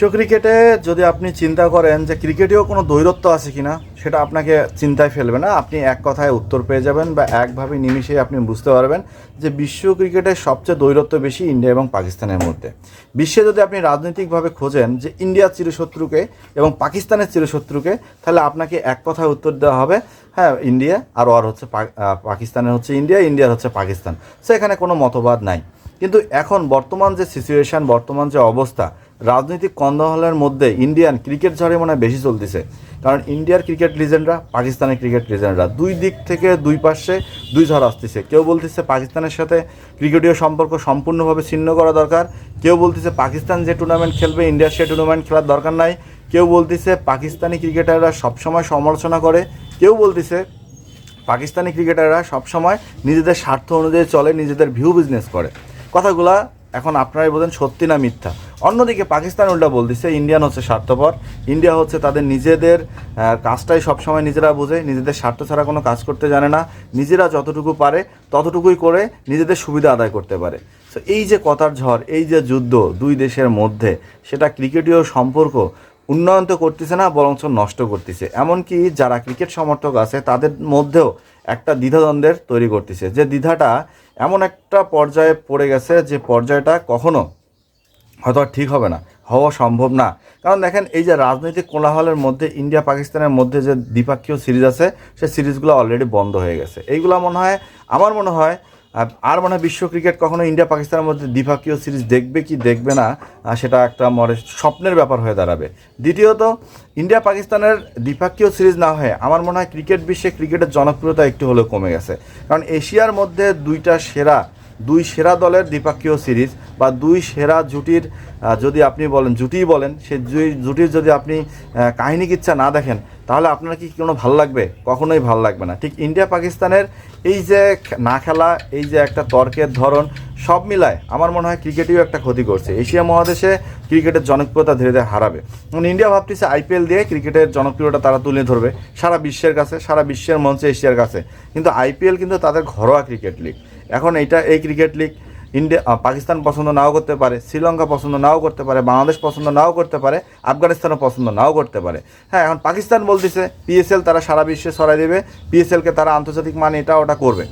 বিশ্ব ক্রিকেটে যদি আপনি চিন্তা করেন যে ক্রিকেটেও কোনো দৈরত্ব আছে কিনা, সেটা আপনাকে চিন্তায় ফেলবে না। আপনি এক কথায় উত্তর পেয়ে যাবেন বা একভাবে নিমিষেই আপনি বুঝতে পারবেন যে বিশ্ব ক্রিকেটের সবচেয়ে দৈরত্ব বেশি ইন্ডিয়া এবং পাকিস্তানের মধ্যে। বিশ্বে যদি আপনি রাজনৈতিকভাবে খোঁজেন যে ইন্ডিয়ার চিরশত্রুকে এবং পাকিস্তানের চিরশত্রুকে, তাহলে আপনাকে এক কথায় উত্তর দেওয়া হবে হ্যাঁ ইন্ডিয়া আর ওর হচ্ছে পাকিস্তানের হচ্ছে ইন্ডিয়া, ইন্ডিয়ার হচ্ছে পাকিস্তান। সো এখানে কোনো মতবাদ নাই। কিন্তু এখন বর্তমান যে সিচুয়েশন বর্তমান যে অবস্থা রাজনৈতিক কন্দহলের মধ্যে ইন্ডিয়ান ক্রিকেট ঝড়ে মনে হয় বেশি চলতেছে। কারণ ইন্ডিয়ার ক্রিকেট লিজেন্ডরা, পাকিস্তানের ক্রিকেট লিজেন্ডরা, দুই দিক থেকে দুই পাশে দুই ঝড় আসতেছে। কেউ বলতেছে পাকিস্তানের সাথে ক্রিকেটীয় সম্পর্ক সম্পূর্ণভাবে ছিন্ন করা দরকার। কেউ বলতেছে পাকিস্তান যে টুর্নামেন্ট খেলবে ইন্ডিয়ার সে টুর্নামেন্ট খেলার দরকার নাই। কেউ বলতেছে পাকিস্তানি ক্রিকেটাররা সবসময় সমালোচনা করে। কেউ বলতেছে পাকিস্তানি ক্রিকেটাররা সবসময় নিজেদের স্বার্থ অনুযায়ী চলে, নিজেদের ভিউ বিজনেস করে। কথাগুলা এখন আপনারাই বলেন সত্যি না মিথ্যা। অন্যদিকে পাকিস্তান উল্টা বলতেছে, ইন্ডিয়ান হচ্ছে স্বার্থপর। ইন্ডিয়া হচ্ছে তাদের নিজেদের কাজটাই সবসময় নিজেরা বোঝে, নিজেদের স্বার্থ ছাড়া কোনো কাজ করতে জানে না। নিজেরা যতটুকু পারে, ততটুকুই করে নিজেদের সুবিধা আদায় করতে পারে। তো এই যে কথার ঝড়, এই যে যুদ্ধ দুই দেশের মধ্যে, সেটা ক্রিকেটীয় সম্পর্ক উন্নয়ন তো করতেছে না, বরঞ্চ নষ্ট করতেছে। এমনকি যারা ক্রিকেট সমর্থক আছে, তাদের মধ্যেও একটা দ্বিধাদ্বন্দ্বের তৈরি করতেছে। যে দ্বিধাটা এমন একটা পর্যায়ে পড়ে গেছে, যে পর্যায়টা কখনো হয়তো ঠিক হবে না, হওয়া সম্ভব না। কারণ দেখেন, এই যে রাজনৈতিক কোলাহলের মধ্যে, ইন্ডিয়া পাকিস্তানের মধ্যে যে দ্বিপাক্ষীয় সিরিজ আছে, সে সিরিজগুলো অলরেডি বন্ধ হয়ে গেছে। এইগুলো মনে হয়, আমার মনে হয় আর মনে হয় বিশ্ব ক্রিকেট কখনো ইন্ডিয়া পাকিস্তানের মধ্যে দ্বিপাক্ষীয় সিরিজ দেখবে কি দেখবে না সেটা একটা মরে স্বপ্নের ব্যাপার হয়ে দাঁড়াবে। দ্বিতীয়ত, ইন্ডিয়া পাকিস্তানের দ্বিপাক্ষীয় সিরিজ না হয়ে, আমার মনে হয় ক্রিকেট বিশ্বে ক্রিকেটের জনপ্রিয়তা একটু হলেও কমে গেছে। কারণ এশিয়ার মধ্যে দুইটা সেরা দুই সেরা দলের দ্বিপাক্ষীয় সিরিজ বা দুই সেরা জুটির যদি আপনি বলেন, জুটিই বলেন, সে দুই জুটির যদি আপনি কাহিনী কিচ্ছা না দেখেন, তাহলে আপনার কি কোনো ভালো লাগবে? কখনোই ভালো লাগবে না। ঠিক ইন্ডিয়া পাকিস্তানের এই যে না খেলা, এই যে একটা তর্কের ধরন, সব মিলায় আমার মনে হয় ক্রিকেটেও একটা ক্ষতি করছে। এশিয়া মহাদেশে ক্রিকেটের জনপ্রিয়তা ধীরে ধীরে হারাবে। এবং ইন্ডিয়া ভাবতেছে আইপিএল দিয়ে ক্রিকেটের জনপ্রিয়তা তারা তুলে ধরবে, সারা বিশ্বের কাছে, সারা বিশ্বের মঞ্চে এশিয়ার কাছে। কিন্তু আইপিএল কিন্তু তাদের ঘরোয়া ক্রিকেট লিগ। এখন এইটা এই ক্রিকেট লিগ ইন্ডিয়া পাকিস্তান পছন্দ নাও করতে পারে, শ্রীলঙ্কা পছন্দ নাও করতে পারে, বাংলাদেশ পছন্দ নাও করতে পারে, আফগানিস্তানও পছন্দ নাও করতে পারে। হ্যাঁ এখন পাকিস্তান বলতেছে পিএসএল তারা সারা বিশ্বে ছড়াই দেবে পিএসএলকে তারা আন্তর্জাতিক মান এটা ওটা করবে।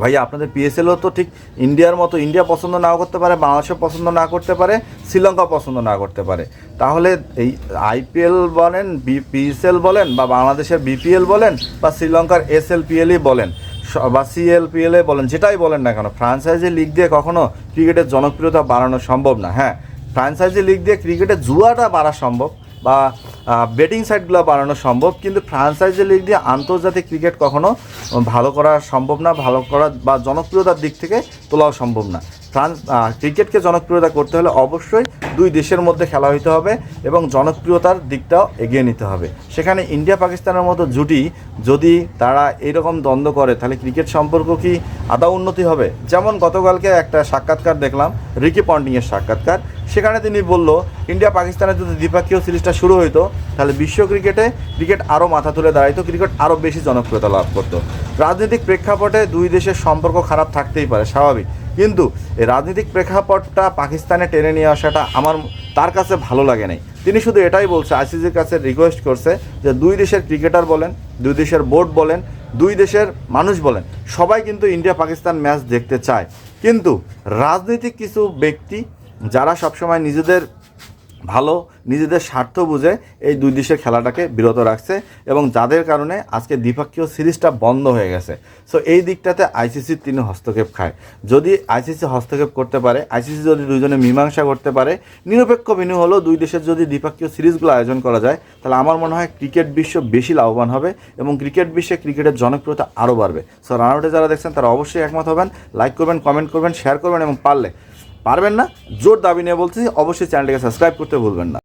ভাইয়া, আপনাদের পিএসএলও তো ঠিক ইন্ডিয়ার মতো ইন্ডিয়া পছন্দ নাও করতে পারে, বাংলাদেশও পছন্দ না করতে পারে শ্রীলঙ্কা পছন্দ না করতে পারে। তাহলে এই আইপিএল বলেন বি পিএসএল বলেন, বা বাংলাদেশের বিপিএল বলেন, বা শ্রীলঙ্কার এসএলপিএলই বলেন বা সিএলপিএলএ বলেন, যেটাই বলেন না কেন ফ্রান্সাইজি লিগ দিয়ে কখনো ক্রিকেটের জনপ্রিয়তা বাড়ানো সম্ভব না। হ্যাঁ ফ্রান্সাইজি লিগ দিয়ে ক্রিকেটের জুয়াটা বাড়া সম্ভব বা বেটিং সাইটগুলো বাড়ানো সম্ভব, কিন্তু ফ্রান্সাইজি লিগ দিয়ে আন্তর্জাতিক ক্রিকেট কখনো ভালো করা সম্ভব না, ভালো করা বা জনপ্রিয়তার দিক থেকে তোলাও সম্ভব না। ফ্রান্স ক্রিকেটকে জনপ্রিয়তা করতে হলে অবশ্যই দুই দেশের মধ্যে খেলা হইতে হবে এবং জনপ্রিয়তার দিকটাও এগিয়ে নিতে হবে। সেখানে ইন্ডিয়া পাকিস্তানের মতো জুটি যদি তারা এরকম দ্বন্দ্ব করে, তাহলে ক্রিকেট সম্পর্ক কি আদা উন্নতি হবে? যেমন গতকালকে একটা সাক্ষাৎকার দেখলাম, রিকি পন্টিংয়ের সাক্ষাৎকার। সেখানে তিনি বলল, ইন্ডিয়া পাকিস্তানের যদি দ্বিপাক্ষীয় সিরিজটা শুরু হইতো, তাহলে বিশ্ব ক্রিকেটে ক্রিকেট আরও মাথা তুলে দাঁড়াইতো, ক্রিকেট আরও বেশি জনপ্রিয়তা লাভ করতো। রাজনৈতিক প্রেক্ষাপটে দুই দেশের সম্পর্ক খারাপ থাকতেই পারে, স্বাভাবিক। কিন্তু এই রাজনৈতিক প্রেক্ষাপটটা পাকিস্তানে টেনে নিয়ে আসাটা আমার, তার কাছে ভালো লাগে নাই। তিনি শুধু এটাই বলছে, আইসিসির কাছে রিকোয়েস্ট করছে যে দুই দেশের ক্রিকেটার বলেন, দুই দেশের বোর্ড বলেন, দুই দেশের মানুষ বলেন, সবাই কিন্তু ইন্ডিয়া পাকিস্তান ম্যাচ দেখতে চায়। কিন্তু রাজনৈতিক কিছু ব্যক্তি যারা সবসময় নিজেদের ভালো, নিজেদের স্বার্থ বুঝে এই দুই দেশের খেলাটাকে বিরত রাখছে এবং যাদের কারণে আজকে দ্বিপাক্ষীয় সিরিজটা বন্ধ হয়ে গেছে। সো এই দিকটাতে আইসিসির তিনি হস্তক্ষেপ খায়। যদি আইসিসি হস্তক্ষেপ করতে পারে, আইসিসি যদি দুইজনে মীমাংসা করতে পারে, নিরপেক্ষ বিনু হলেও দুই দেশের যদি দ্বিপাক্ষীয় সিরিজগুলো আয়োজন করা যায়, তাহলে আমার মনে হয় ক্রিকেট বিশ্ব বেশি লাভবান হবে এবং ক্রিকেট বিশ্বে ক্রিকেটের জনপ্রিয়তা আরও বাড়বে। সো রানাউটে যারা দেখছেন, তারা অবশ্যই একমত হবেন লাইক করবেন কমেন্ট করবেন শেয়ার করবেন এবং পারলে পারবেন না। জোর দাবি নিয়ে বলছি অবশ্যই চ্যানেলটিকে সাবস্ক্রাইব করতে ভুলবেন না।